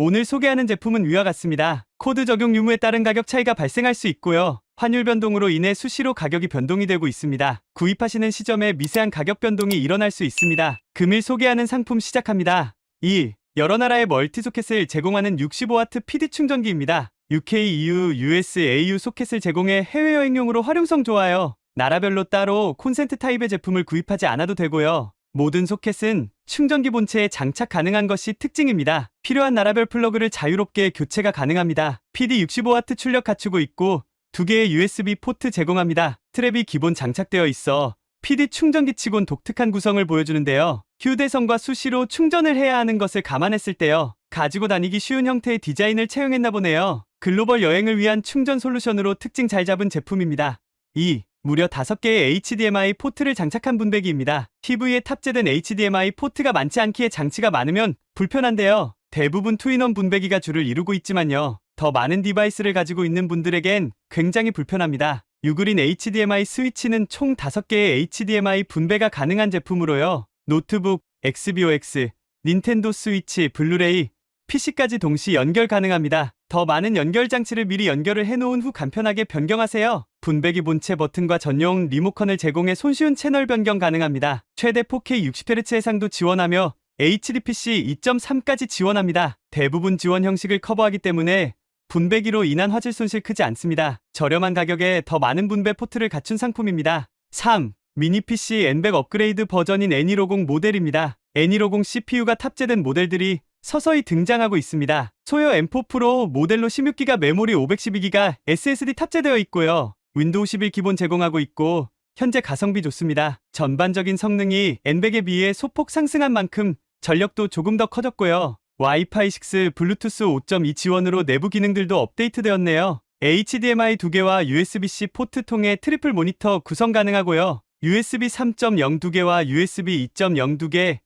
오늘 소개하는 제품은 위와 같습니다. 코드 적용 유무에 따른 가격 차이가 발생할 수 있고요. 환율 변동으로 인해 수시로 가격이 변동이 되고 있습니다. 구입하시는 시점에 미세한 가격 변동이 일어날 수 있습니다. 금일 소개하는 상품 시작합니다. 2. 여러 나라의 멀티 소켓을 제공하는 65W PD 충전기입니다. UK, EU, US, AU 소켓을 제공해 해외여행용으로 활용성 좋아요. 나라별로 따로 콘센트 타입의 제품을 구입하지 않아도 되고요. 모든 소켓은 충전기 본체에 장착 가능한 것이 특징입니다. 필요한 나라별 플러그를 자유롭게 교체가 가능합니다. PD 65W 출력 갖추고 있고 두 개의 USB 포트 제공합니다. 트랩이 기본 장착되어 있어 PD 충전기 치곤 독특한 구성을 보여주는데요. 휴대성과 수시로 충전을 해야 하는 것을 감안했을 때요. 가지고 다니기 쉬운 형태의 디자인을 채용했나 보네요. 글로벌 여행을 위한 충전 솔루션으로 특징 잘 잡은 제품입니다. 2. 무려 5개의 HDMI 포트를 장착한 분배기입니다. TV에 탑재된 HDMI 포트가 많지 않기에 장치가 많으면 불편한데요. 대부분 투인원 분배기가 주를 이루고 있지만요. 더 많은 디바이스를 가지고 있는 분들에겐 굉장히 불편합니다. 유그린 HDMI 스위치는 총 5개의 HDMI 분배가 가능한 제품으로요. 노트북, XBOX, 닌텐도 스위치, 블루레이, PC까지 동시 연결 가능합니다. 더 많은 연결 장치를 미리 연결을 해놓은 후 간편하게 변경하세요. 분배기 본체 버튼과 전용 리모컨을 제공해 손쉬운 채널 변경 가능합니다. 최대 4K 60Hz 해상도 지원하며 HDPC 2.3까지 지원합니다. 대부분 지원 형식을 커버하기 때문에 분배기로 인한 화질 손실 크지 않습니다. 저렴한 가격에 더 많은 분배 포트를 갖춘 상품입니다. 3. 미니 PC N100 업그레이드 버전인 N250 모델입니다. N250 CPU가 탑재된 모델들이 서서히 등장하고 있습니다. 소요 M4 프로 모델로 16기가 메모리 512기가 SSD 탑재되어 있고요. 윈도우 11 기본 제공하고 있고 현재 가성비 좋습니다. 전반적인 성능이 N100에 비해 소폭 상승한 만큼 전력도 조금 더 커졌고요. 와이파이 6, 블루투스 5.2 지원으로 내부 기능들도 업데이트되었네요. HDMI 2개와 USB-C 포트 통해 트리플 모니터 구성 가능하고요. USB 3.0 2개와 USB 2.0 2개,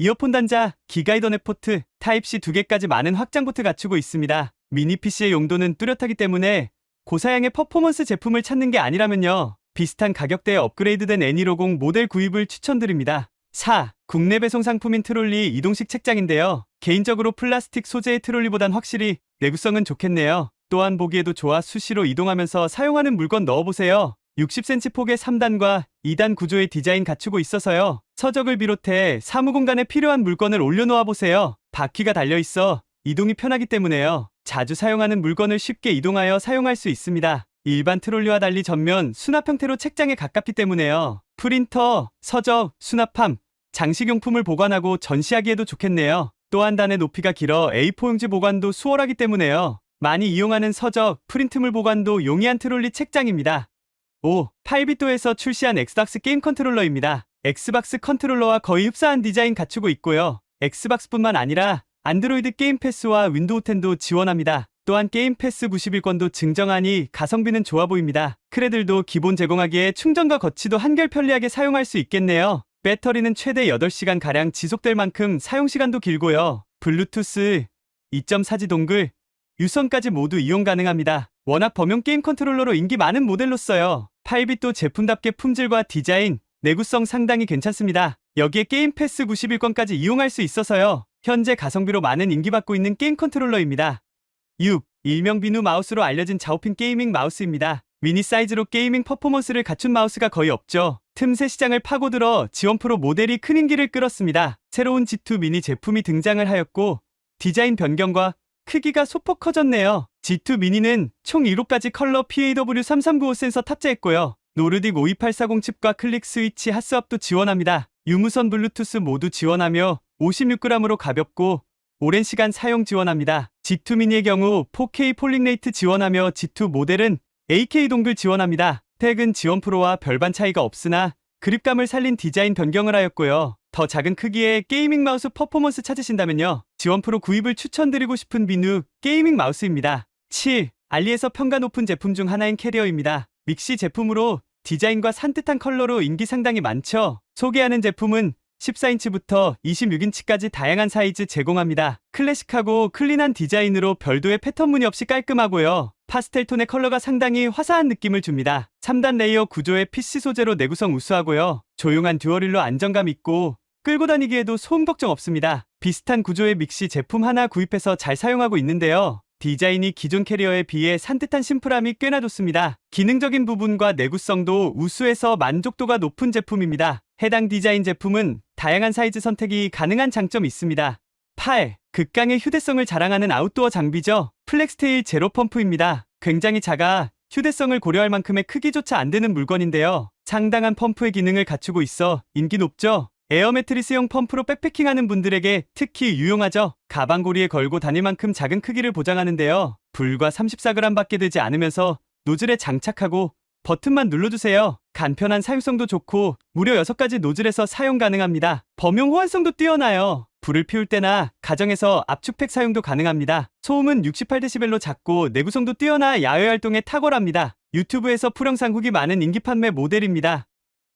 이어폰 단자, 기가 이더넷 포트, 타입C 2개까지 많은 확장 포트 갖추고 있습니다. 미니 PC의 용도는 뚜렷하기 때문에 고사양의 퍼포먼스 제품을 찾는 게 아니라면요. 비슷한 가격대에 업그레이드된 N250 모델 구입을 추천드립니다. 4. 국내 배송 상품인 트롤리 이동식 책장인데요. 개인적으로 플라스틱 소재의 트롤리보단 확실히 내구성은 좋겠네요. 또한 보기에도 좋아 수시로 이동하면서 사용하는 물건 넣어보세요. 60cm 폭의 3단과 2단 구조의 디자인 갖추고 있어서요. 서적을 비롯해 사무 공간에 필요한 물건을 올려놓아 보세요. 바퀴가 달려있어 이동이 편하기 때문에요. 자주 사용하는 물건을 쉽게 이동하여 사용할 수 있습니다. 일반 트롤리와 달리 전면 수납 형태로 책장에 가깝기 때문에요. 프린터, 서적, 수납함, 장식용품을 보관하고 전시하기에도 좋겠네요. 또한 단의 높이가 길어 A4 용지 보관도 수월하기 때문에요. 많이 이용하는 서적, 프린트물 보관도 용이한 트롤리 책장입니다. 5. 파이비토에서 출시한 엑스박스 게임 컨트롤러입니다. 엑스박스 컨트롤러와 거의 흡사한 디자인 갖추고 있고요. 엑스박스뿐만 아니라 안드로이드 게임 패스와 윈도우 10도 지원합니다. 또한 게임 패스 91권도 증정하니 가성비는 좋아 보입니다. 크레들도 기본 제공하기에 충전과 거치도 한결 편리하게 사용할 수 있겠네요. 배터리는 최대 8시간 가량 지속될 만큼 사용 시간도 길고요. 블루투스 2.4G 동글 유선까지 모두 이용 가능합니다. 워낙 범용 게임 컨트롤러로 인기 많은 모델로써요. 8빛도 제품답게 품질과 디자인, 내구성 상당히 괜찮습니다. 여기에 게임 패스 91권까지 이용할 수 있어서요. 현재 가성비로 많은 인기받고 있는 게임 컨트롤러입니다. 6. 일명 비누 마우스로 알려진 자오핀 게이밍 마우스입니다. 미니 사이즈로 게이밍 퍼포먼스를 갖춘 마우스가 거의 없죠. 틈새 시장을 파고들어 지원 프로 모델이 큰 인기를 끌었습니다. 새로운 G2 미니 제품이 등장을 하였고 디자인 변경과 크기가 소폭 커졌네요. G2 미니는 총 7가지 컬러 PAW3395 센서 탑재했고요. 노르딕 52840 칩과 클릭 스위치 핫스왑도 지원합니다. 유무선 블루투스 모두 지원하며 56g으로 가볍고 오랜 시간 사용 지원합니다. G2 미니의 경우 4K 폴링 레이트 지원하며 G2 모델은 AK 동글 지원합니다. 택은 지원 프로와 별반 차이가 없으나 그립감을 살린 디자인 변경을 하였고요. 더 작은 크기의 게이밍 마우스 퍼포먼스 찾으신다면요. 지원 프로 구입을 추천드리고 싶은 비누 게이밍 마우스입니다. 7. 알리에서 평가 높은 제품 중 하나인 캐리어입니다. 믹시 제품으로 디자인과 산뜻한 컬러로 인기 상당히 많죠. 소개하는 제품은 14인치부터 26인치까지 다양한 사이즈 제공합니다. 클래식하고 클린한 디자인으로 별도의 패턴 무늬 없이 깔끔하고요. 파스텔 톤의 컬러가 상당히 화사한 느낌을 줍니다. 3단 레이어 구조의 PC 소재로 내구성 우수하고요. 조용한 듀얼일로 안정감 있고 끌고 다니기에도 소음 걱정 없습니다. 비슷한 구조의 믹시 제품 하나 구입해서 잘 사용하고 있는데요. 디자인이 기존 캐리어에 비해 산뜻한 심플함이 꽤나 좋습니다. 기능적인 부분과 내구성도 우수해서 만족도가 높은 제품입니다. 해당 디자인 제품은 다양한 사이즈 선택이 가능한 장점이 있습니다. 8. 극강의 휴대성을 자랑하는 아웃도어 장비죠. 플렉스테일 제로 펌프입니다. 굉장히 작아 휴대성을 고려할 만큼의 크기조차 안 되는 물건인데요. 상당한 펌프의 기능을 갖추고 있어 인기 높죠. 에어 매트리스용 펌프로 백패킹하는 분들에게 특히 유용하죠. 가방고리에 걸고 다닐 만큼 작은 크기를 보장하는데요. 불과 34g 밖에 되지 않으면서 노즐에 장착하고 버튼만 눌러주세요. 간편한 사용성도 좋고 무려 6가지 노즐에서 사용 가능합니다. 범용 호환성도 뛰어나요. 불을 피울 때나 가정에서 압축팩 사용도 가능합니다. 소음은 68dB로 작고 내구성도 뛰어나 야외 활동에 탁월합니다. 유튜브에서 풀영상 후기 많은 인기 판매 모델입니다.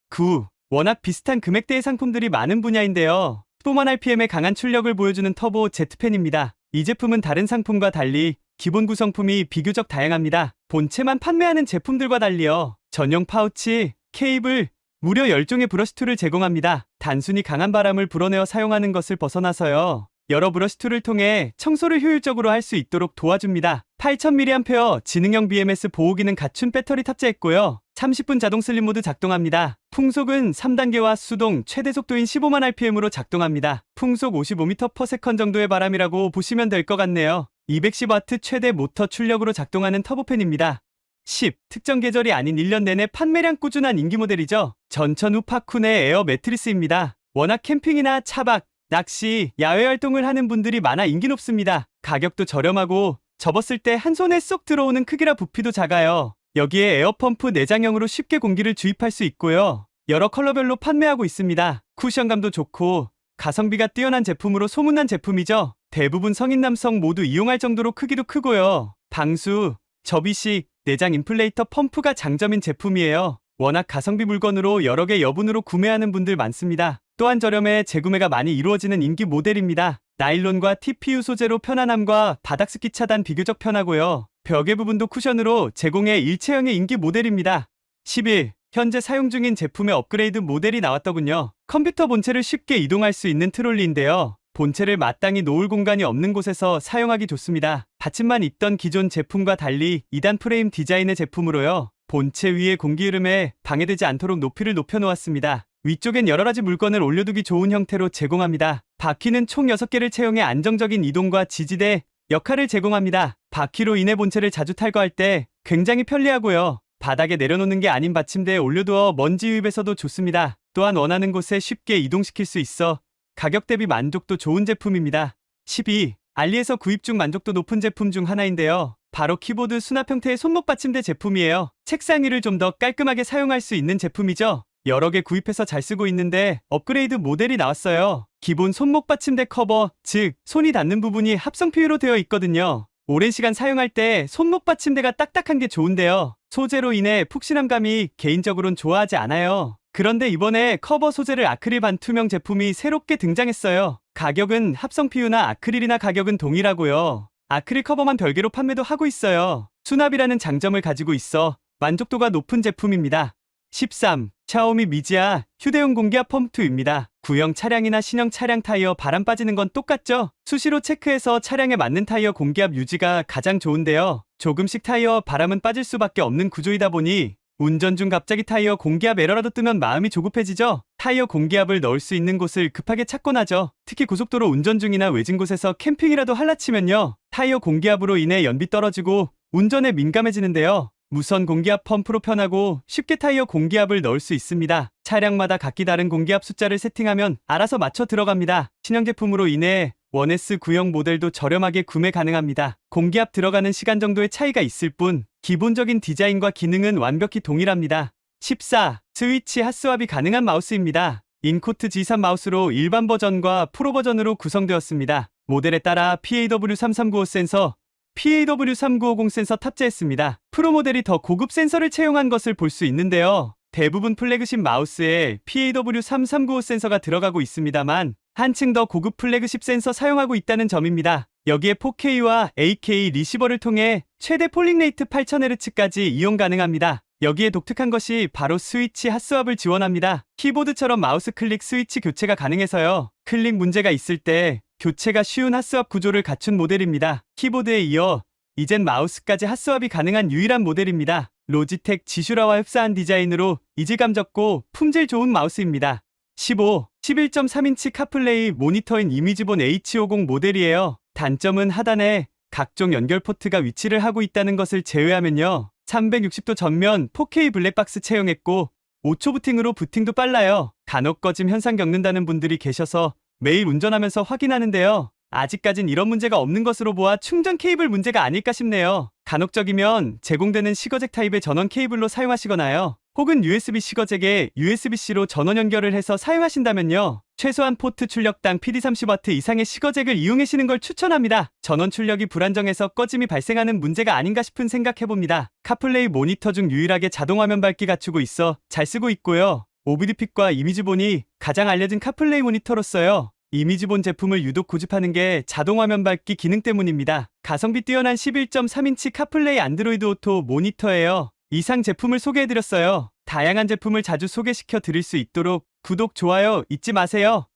9. 워낙 비슷한 금액대의 상품들이 많은 분야인데요. 15만 RPM의 강한 출력을 보여주는 터보 제트팬입니다. 이 제품은 다른 상품과 달리 기본 구성품이 비교적 다양합니다. 본체만 판매하는 제품들과 달리요. 전용 파우치, 케이블, 무려 10종의 브러쉬 툴을 제공합니다. 단순히 강한 바람을 불어내어 사용하는 것을 벗어나서요. 여러 브러쉬 툴을 통해 청소를 효율적으로 할 수 있도록 도와줍니다. 8000mAh 지능형 BMS 보호 기능 갖춘 배터리 탑재했고요. 30분 자동 슬립 모드 작동합니다. 풍속은 3단계와 수동 최대 속도인 15만 RPM으로 작동합니다. 풍속 55m/s 정도의 바람이라고 보시면 될 것 같네요. 210W 최대 모터 출력으로 작동하는 터보팬입니다. 10. 특정 계절이 아닌 1년 내내 판매량 꾸준한 인기 모델이죠. 전천 우파쿤의 에어 매트리스입니다. 워낙 캠핑이나 차박, 낚시, 야외 활동을 하는 분들이 많아 인기 높습니다. 가격도 저렴하고 접었을 때 한 손에 쏙 들어오는 크기라 부피도 작아요. 여기에 에어펌프 내장형으로 쉽게 공기를 주입할 수 있고요. 여러 컬러별로 판매하고 있습니다. 쿠션감도 좋고 가성비가 뛰어난 제품으로 소문난 제품이죠. 대부분 성인 남성 모두 이용할 정도로 크기도 크고요. 방수, 접이식, 내장 인플레이터 펌프가 장점인 제품이에요. 워낙 가성비 물건으로 여러 개 여분으로 구매하는 분들 많습니다. 또한 저렴해 재구매가 많이 이루어지는 인기 모델입니다. 나일론과 TPU 소재로 편안함과 바닥 습기 차단 비교적 편하고요. 벽의 부분도 쿠션으로 제공해 일체형의 인기 모델입니다. 11. 현재 사용 중인 제품의 업그레이드 모델이 나왔더군요. 컴퓨터 본체를 쉽게 이동할 수 있는 트롤리인데요. 본체를 마땅히 놓을 공간이 없는 곳에서 사용하기 좋습니다. 받침만 있던 기존 제품과 달리 2단 프레임 디자인의 제품으로요. 본체 위의 공기 흐름에 방해되지 않도록 높이를 높여놓았습니다. 위쪽엔 여러 가지 물건을 올려두기 좋은 형태로 제공합니다. 바퀴는 총 6개를 채용해 안정적인 이동과 지지대 역할을 제공합니다. 바퀴로 인해 본체를 자주 탈거할 때 굉장히 편리하고요. 바닥에 내려놓는 게 아닌 받침대에 올려두어 먼지 유입에서도 좋습니다. 또한 원하는 곳에 쉽게 이동시킬 수 있어 가격 대비 만족도 좋은 제품입니다. 12. 알리에서 구입 중 만족도 높은 제품 중 하나인데요. 바로 키보드 수납 형태의 손목 받침대 제품이에요. 책상 위를 좀 더 깔끔하게 사용할 수 있는 제품이죠. 여러 개 구입해서 잘 쓰고 있는데 업그레이드 모델이 나왔어요. 기본 손목 받침대 커버, 즉 손이 닿는 부분이 합성 PU로 되어 있거든요. 오랜 시간 사용할 때 손목 받침대가 딱딱한 게 좋은데요. 소재로 인해 푹신함감이 개인적으론 좋아하지 않아요. 그런데 이번에 커버 소재를 아크릴 반투명 제품이 새롭게 등장했어요. 가격은 합성 PU나 아크릴이나 가격은 동일하고요. 아크릴 커버만 별개로 판매도 하고 있어요. 수납이라는 장점을 가지고 있어 만족도가 높은 제품입니다. 13. 샤오미 미지아 휴대용 공기압 펌프2입니다. 구형 차량이나 신형 차량 타이어 바람 빠지는 건 똑같죠? 수시로 체크해서 차량에 맞는 타이어 공기압 유지가 가장 좋은데요. 조금씩 타이어 바람은 빠질 수밖에 없는 구조이다 보니 운전 중 갑자기 타이어 공기압 에러라도 뜨면 마음이 조급해지죠? 타이어 공기압을 넣을 수 있는 곳을 급하게 찾곤 하죠. 특히 고속도로 운전 중이나 외진 곳에서 캠핑이라도 할라치면요. 타이어 공기압으로 인해 연비 떨어지고 운전에 민감해지는데요. 무선 공기압 펌프로 편하고 쉽게 타이어 공기압을 넣을 수 있습니다. 차량마다 각기 다른 공기압 숫자를 세팅하면 알아서 맞춰 들어갑니다. 신형 제품으로 인해 1S 구형 모델도 저렴하게 구매 가능합니다. 공기압 들어가는 시간 정도의 차이가 있을 뿐 기본적인 디자인과 기능은 완벽히 동일합니다. 14. 스위치 핫스왑이 가능한 마우스입니다. 인코트 G3 마우스로 일반 버전과 프로 버전으로 구성되었습니다. 모델에 따라 PAW3395 센서, PAW3950 센서 탑재했습니다. 프로 모델이 더 고급 센서를 채용한 것을 볼 수 있는데요. 대부분 플래그십 마우스에 PAW3395 센서가 들어가고 있습니다만 한층 더 고급 플래그십 센서 사용하고 있다는 점입니다. 여기에 4K와 8K 리시버를 통해 최대 폴링 레이트 8000Hz까지 이용 가능합니다. 여기에 독특한 것이 바로 스위치 핫스왑을 지원합니다. 키보드처럼 마우스 클릭 스위치 교체가 가능해서요. 클릭 문제가 있을 때 교체가 쉬운 핫스왑 구조를 갖춘 모델입니다. 키보드에 이어 이젠 마우스까지 핫스왑이 가능한 유일한 모델입니다. 로지텍 지슈라와 흡사한 디자인으로 이질감 적고 품질 좋은 마우스입니다. 15, 11.3인치 카플레이 모니터인 이미지본 H50 모델이에요. 단점은 하단에 각종 연결 포트가 위치를 하고 있다는 것을 제외하면요. 360도 전면 4K 블랙박스 채용했고 5초 부팅으로 부팅도 빨라요. 간혹 꺼짐 현상 겪는다는 분들이 계셔서 매일 운전하면서 확인하는데요. 아직까진 이런 문제가 없는 것으로 보아 충전 케이블 문제가 아닐까 싶네요. 간혹적이면 제공되는 시거잭 타입의 전원 케이블로 사용하시거나요. 혹은 USB 시거잭에 USB-C로 전원 연결을 해서 사용하신다면요. 최소한 포트 출력당 PD30W 이상의 시거잭을 이용하시는 걸 추천합니다. 전원 출력이 불안정해서 꺼짐이 발생하는 문제가 아닌가 싶은 생각해봅니다. 카플레이 모니터 중 유일하게 자동 화면 밝기 갖추고 있어 잘 쓰고 있고요. OBD픽과 이미지본이 가장 알려진 카플레이 모니터로서요. 이미지본 제품을 유독 고집하는 게 자동 화면 밝기 기능 때문입니다. 가성비 뛰어난 11.3인치 카플레이 안드로이드 오토 모니터예요. 이상 제품을 소개해드렸어요. 다양한 제품을 자주 소개시켜 드릴 수 있도록 구독, 좋아요 잊지 마세요.